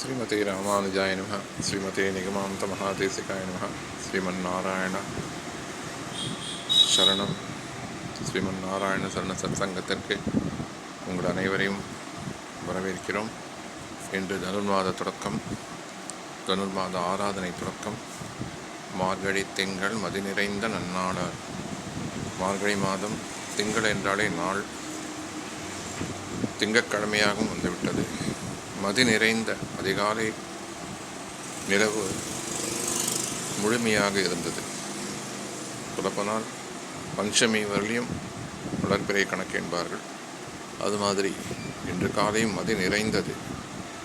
ஸ்ரீமதே ராமானுஜாய நம ஸ்ரீமதே நிகமாந்த மகாதேசிகாய நம ஸ்ரீமன் நாராயண சரணம். ஸ்ரீமன் நாராயண சரண சத்சங்கத்திற்கு உங்கள் அனைவரையும் வரவேற்கிறோம். இன்று தனுர்மாத தொடக்கம் தனுர்மாத ஆராதனை தொடக்கம். மார்கழி திங்கள் மதி நிறைந்த நன்னாளார். மார்கழி மாதம் திங்கள் என்றாலே நாள். திங்கட்கிழமையாகவும் வந்துவிட்டது. மதி நிறைந்த அதிகாலை நிலவு முழுமையாக இருந்தது. சொல்லப்போனால் பஞ்சமி வரலையும் வளர்பிறை கணக்கு என்பார்கள். அது மாதிரி இன்று காலையும் மதி நிறைந்தது.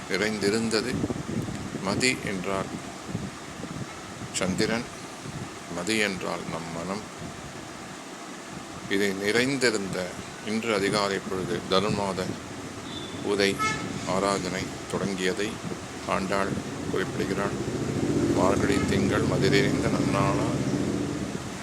நிறைந்திருந்தது மதி என்றால் சந்திரன் மதி என்றால் நம் மனம். இதை நிறைந்திருந்த இன்று அதிகாலை பொழுது தனுமாத உதை ஆராதனை தொடங்கியதை ஆண்டாள் குறிப்பிடுகிறாள். மார்கழி திங்கள் மதிரிந்த நன்னாளா?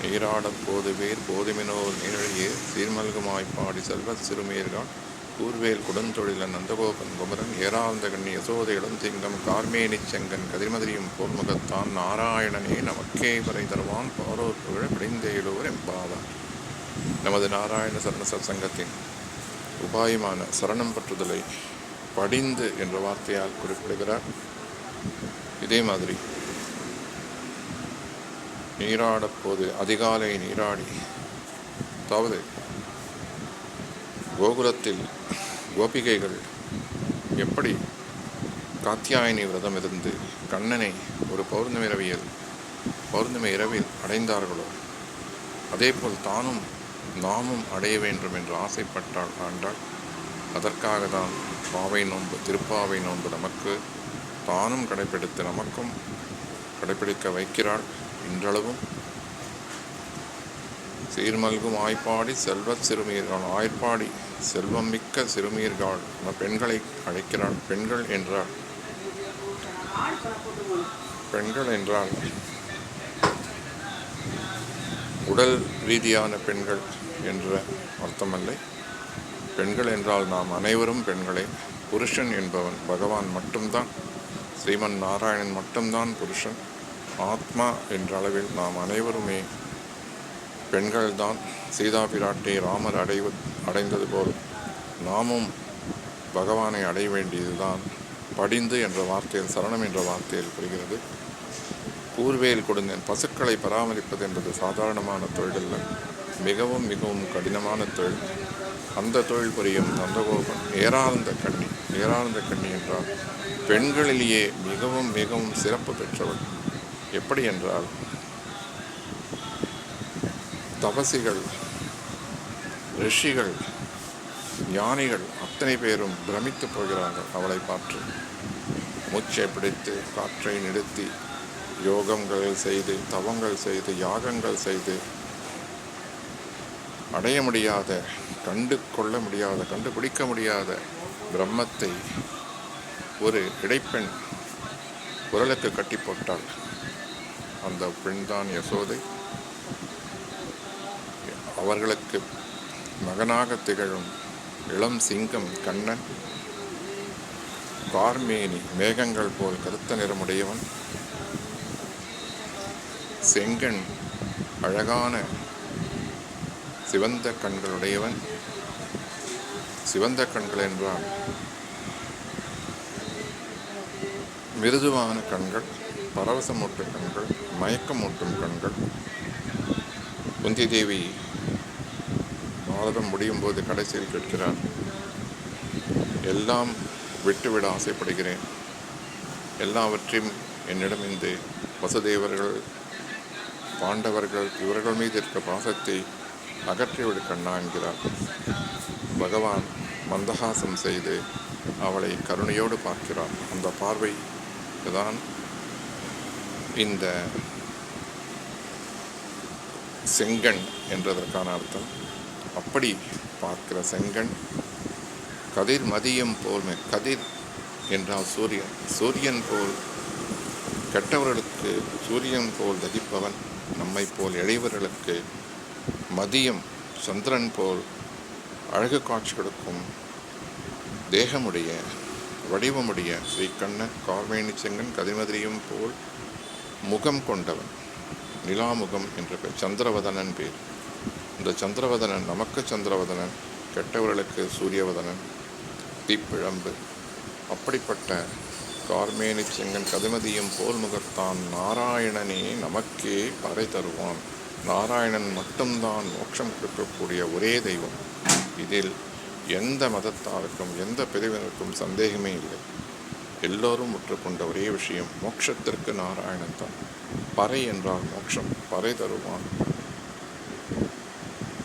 நீராடப் போதுவேர் போதுமினோர் நீரழியே. சீர்மல்குமாய் பாடி செல்வ சிறுமியர்கள். கூர்வேல் குடந்தொழில நந்தகோபன் குமரன். ஏராந்தகன் கண்ணி யசோதையிடம் திங்கம் கார்மேனி செங்கன் கதிர்மதிரியும் போர்முகத்தான் நாராயணனே நமக்கே வரை தருவான். பாரோர் புகழ விடைந்தேலோர் எம்பாவார் நமது நாராயண சரண சத்சங்கத்தின் உபாயமான சரணம் பற்றுதலை படிந்து என்ற வார்த்தையால் குறிப்பிடுகிறார். இதே மாதிரி நீராடப்போது அதிகாலை நீராடி அதாவது கோகுலத்தில் கோபிகைகள் எப்படி காத்தியாயினி விரதம் இருந்து கண்ணனை ஒரு பௌர்ணமி இரவியல் பௌர்ணமி இரவில் அடைந்தார்களோ அதேபோல் தானும் நாமும் அடைய வேண்டும் என்று ஆசைப்பட்டாள் ஆண்டாள். அதற்காக தான் பாவை நோன்பு திருப்பாவை நோன்பு நமக்கு தானும் கடைப்பிடித்து நமக்கும் கடைப்பிடிக்க வைக்கிறாள் இன்றளவும். சீர்மல்கும் ஆய்ப்பாடி செல்வத் சிறுமியர்கள் ஆய்ப்பாடி செல்வம் மிக்க சிறுமியர்கள் பெண்களை அழைக்கிறாள். பெண்கள் என்றால் பெண்கள் என்றால் உடல் ரீதியான பெண்கள் என்ற அர்த்தமல்லை. பெண்கள் என்றால் நாம் அனைவரும் பெண்களே. புருஷன் என்பவன் பகவான் மட்டும்தான். ஸ்ரீமன் நாராயணன் மட்டும்தான் புருஷன். ஆத்மா என்ற அளவில் நாம் அனைவருமே பெண்கள்தான். சீதா பிராட்டி ராமர் அடைவு அடைந்தது போல் நாமும் பகவானை அடைய வேண்டியதுதான். படிந்து என்ற வார்த்தையில் சரணம் என்ற வார்த்தையில் புரிகிறது. கூர்வேல் கொடுந்தேன் பசுக்களை பராமரிப்பது என்பது சாதாரணமான தொழில் அல்ல. மிகவும் மிகவும் கடினமான தொழில். அந்த தொழில் புரியும் நந்தகோபன் ஏராளந்த கண்ணி ஏராளந்த கண்ணி என்றால் பெண்களிலேயே மிகவும் மிகவும் சிறப்பு பெற்றவள். எப்படி என்றால் தபசிகள் ரிஷிகள் ஞானிகள் அத்தனை பேரும் பிரமித்து போகிறார்கள் அவளை பார்த்து. மூச்சை பிடித்து காற்றை நிறுத்தி யோகங்கள் செய்து தவங்கள் செய்து யாகங்கள் செய்து அடைய முடியாத கண்டு கொள்ள முடியாத கண்டுபிடிக்க முடியாத பிரம்மத்தை ஒரு இடைப்பெண் குரலுக்கு கட்டி போட்டாள். அந்த பெண்தான் யசோதை. அவர்களுக்கு மகனாக திகழும் இளம் சிங்கம் கண்ணன். கார்மேனி மேகங்கள் போல் கருத்த நிறமுடையவன். செங்கன் அழகான சிவந்த கண்களுடையவன். சிவந்த கண்கள் என்றால் மிருதுவான கண்கள் பரவசமூட்டும் கண்கள் மயக்கமூட்டும் கண்கள். குந்தி தேவி பாரதம் முடியும் போது கடைசியில் கேட்கிறார் எல்லாம் விட்டுவிட ஆசைப்படுகிறேன். எல்லாவற்றையும் என்னிடம் இந்த வசுதேவர்கள் பாண்டவர்கள் இவர்கள் மீது இருக்க பாசத்தை அகற்றிவிடு கண்ணா என்கிறார். பகவான் மந்தகாசம் செய்து அவளை கருணையோடு பார்க்கிறார். அந்த பார்வை தான் இந்த செங்கண் என்றதற்கான அர்த்தம். அப்படி பார்க்கிற செங்கண் கதிர் மதியம் போல் கதிர் என்றால் சூரியன். சூரியன் போல் கெட்டவர்களுக்கு சூரியன் போல் தகிப்பவன் நம்மை போல் இளைவர்களுக்கு மதியம் சந்திரன் போல் அழகு காட்சி கொடுக்கும் தேகமுடைய வடிவமுடைய ஸ்ரீ கண்ணன் கார்மேனி செங்கன் கதிமதிரியும் போல் முகம் கொண்டவன். நிலாமுகம் என்ற பெயர். சந்திரவதனன் பேர். இந்த சந்திரவதனன் நமக்கு சந்திரவதனன் கெட்டவர்களுக்கு சூரியவதனன் தீப்பிழம்பு. அப்படிப்பட்ட கார்மேனி செங்கன் கதிமதியும் போல் முகத்தான் நாராயணனே நமக்கே பறை தருவான். நாராயணன் மட்டும்தான் மோட்சம் கொடுக்கக்கூடிய ஒரே தெய்வம். இதில் எந்த மதத்தாருக்கும் எந்த பிரிவினருக்கும் சந்தேகமே இல்லை. எல்லோரும் முற்றுக்கொண்ட ஒரே விஷயம் மோட்சத்திற்கு நாராயணன் தான். பறை என்றால் மோட்சம் பறை தருவான்.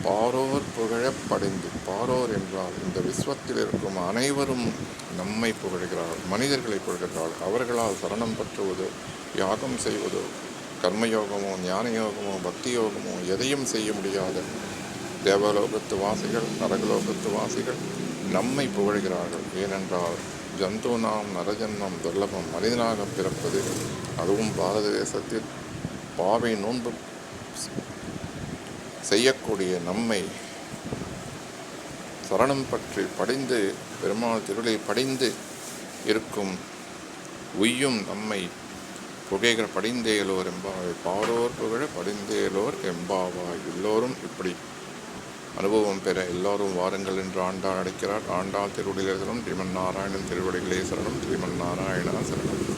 பாரோர் புகழப் படைந்து பாரோர் என்றால் இந்த விஸ்வத்தில் இருக்கும் அனைவரும் நம்மை புகழ்கிறார்கள் மனிதர்களை புகழ்கிறார்கள் அவர்களால் சரணம் பற்றுவதோ யாகம் செய்வதோ கர்மயோகமோ ஞான யோகமோ பக்தி யோகமோ எதையும் செய்ய முடியாத தேவலோகத்து வாசிகள் நரகலோகத்து வாசிகள் நம்மை புகழ்கிறார்கள். ஏனென்றால் ஜந்து நாம் நரஜன்மம் துர்லபம் மனிதனாக பிறப்பது அதுவும் பாரத தேசத்தில் பாவை நோன்பு செய்யக்கூடிய நம்மை சரணம் பற்றி படிந்து பெருமாள் திருளை படிந்து இருக்கும் உய்யும் நம்மை புகைகிற படிந்தேலோர் எம்பாவை பாரோர் புகழ படிந்தேலோர் எம்பாவாய் எல்லோரும் இப்படி அனுபவம் பெற எல்லோரும் வாருங்கள் என்று ஆண்டாள் அழைக்கிறார். ஆண்டாள் திருவடிகளே சரணம். ஸ்ரீமன் நாராயணன் திருவடிகளே சரணம். ஸ்ரீமன் நாராயணா சரணம்.